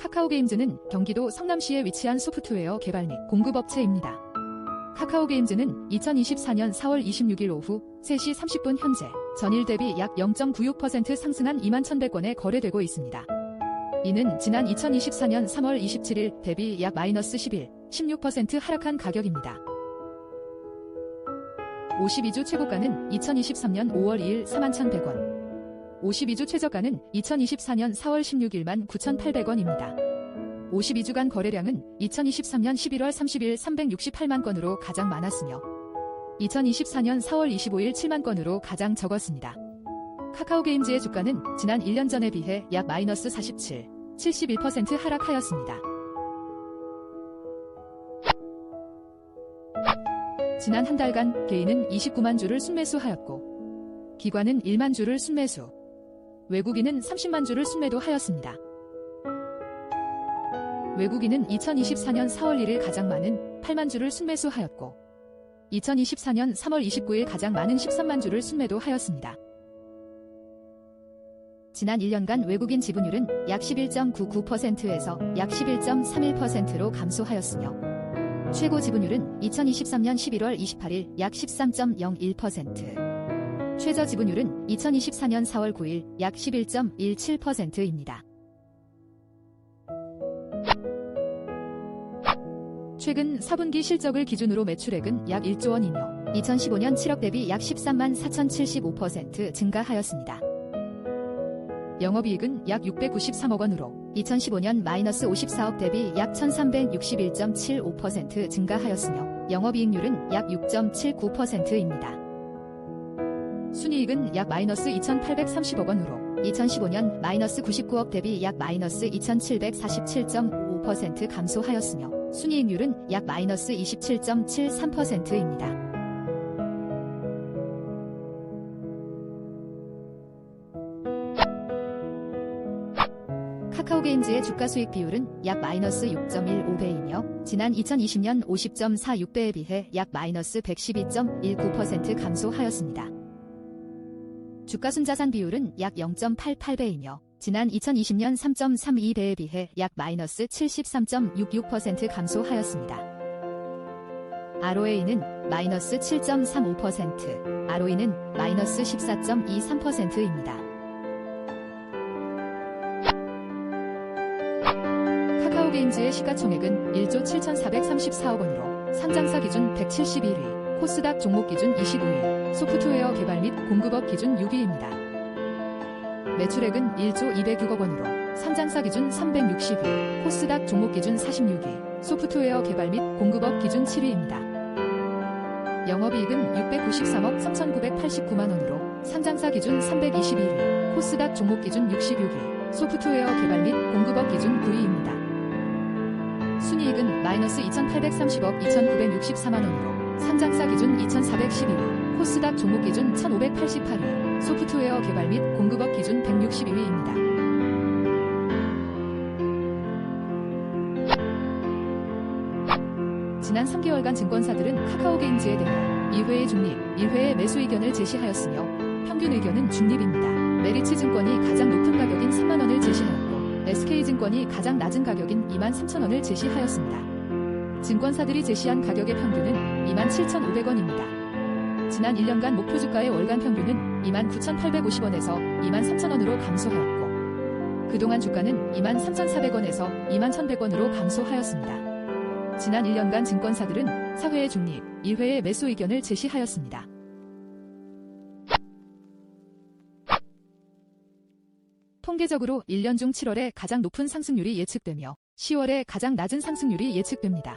카카오게임즈는 경기도 성남시에 위치한 소프트웨어 개발 및 공급업체입니다. 카카오게임즈는 2024년 4월 26일 오후 3시 30분 현재 전일 대비 약 0.96% 상승한 2만 1,100원에 거래되고 있습니다. 이는 지난 2024년 3월 27일 대비 약 마이너스 11, 16% 하락한 가격입니다. 52주 최고가는 2023년 5월 2일 41,100원, 52주 최저가는 2024년 4월 16일만 9,800원입니다. 52주간 거래량은 2023년 11월 30일 368만 건으로 가장 많았으며 2024년 4월 25일 7만 건으로 가장 적었습니다. 카카오게임즈의 주가는 지난 1년 전에 비해 약 마이너스 47, 71% 하락하였습니다. 지난 한 달간 개인은 29만 주를 순매수하였고 기관은 1만 주를 순매수, 외국인은 30만 주를 순매도하였습니다. 외국인은 2024년 4월 1일 가장 많은 8만 주를 순매수하였고 2024년 3월 29일 가장 많은 13만 주를 순매도하였습니다. 지난 1년간 외국인 지분율은 약 11.99%에서 약 11.31%로 감소하였으며 최고 지분율은 2023년 11월 28일 약 13.01%, 최저 지분율은 2024년 4월 9일 약 11.17%입니다. 최근 4분기 실적을 기준으로 매출액은 약 1조 원이며 2015년 7억 대비 약 13만 4,075% 증가하였습니다. 영업이익은 약 693억 원으로 2015년 마이너스 54억 대비 약 1361.75% 증가하였으며 영업이익률은 약 6.79%입니다. 순이익은 약 마이너스 2,830억 원으로 2015년 마이너스 99억 대비 약 마이너스 2,747.55% 감소하였으며 순이익률은 약 마이너스 27.73%입니다. 카카오게임즈의 주가 수익 비율은 약 마이너스 6.15배이며 지난 2020년 50.46배에 비해 약 마이너스 112.19% 감소하였습니다. 주가 순자산 비율은 약 0.88배이며 지난 2020년 3.32배에 비해 약 마이너스 73.66% 감소하였습니다. ROA는 마이너스 7.35%, ROE는 마이너스 14.23%입니다. 카카오게임즈의 시가총액은 1조 7,434억 원으로 상장사 기준 171위, 코스닥 종목 기준 25위, 소프트웨어 개발 및 공급업 기준 6위입니다. 매출액은 1조 206억 원으로 상장사 기준 360위, 코스닥 종목 기준 46위, 소프트웨어 개발 및 공급업 기준 7위입니다. 영업이익은 693억 3,989만 원으로 상장사 기준 321위, 코스닥 종목 기준 66위, 소프트웨어 개발 및 공급업 기준 9위입니다. 순이익은 마이너스 2,830억 2,964만 원으로 상장사 기준 2,412위, 코스닥 종목 기준 1,588위, 소프트웨어 개발 및 공급업 기준 162위입니다. 지난 3개월간 증권사들은 카카오게임즈에 대해 2회의 중립, 1회의 매수 의견을 제시하였으며 평균 의견은 중립입니다. 메리츠 증권이 가장 높은 가격인 3만원을 제시하였고 SK증권이 가장 낮은 가격인 2만 3천원을 제시하였습니다. 증권사들이 제시한 가격의 평균은 2만 7,500원입니다. 지난 1년간 목표 주가의 월간 평균은 2만 9,850원에서 2만 3천원으로 감소하였고 그동안 주가는 2만 3,400원에서 2만 1,100원으로 감소하였습니다. 지난 1년간 증권사들은 사회의 중립, 2회의 매수 의견을 제시하였습니다. 통계적으로 1년 중 7월에 가장 높은 상승률이 예측되며 10월에 가장 낮은 상승률이 예측됩니다.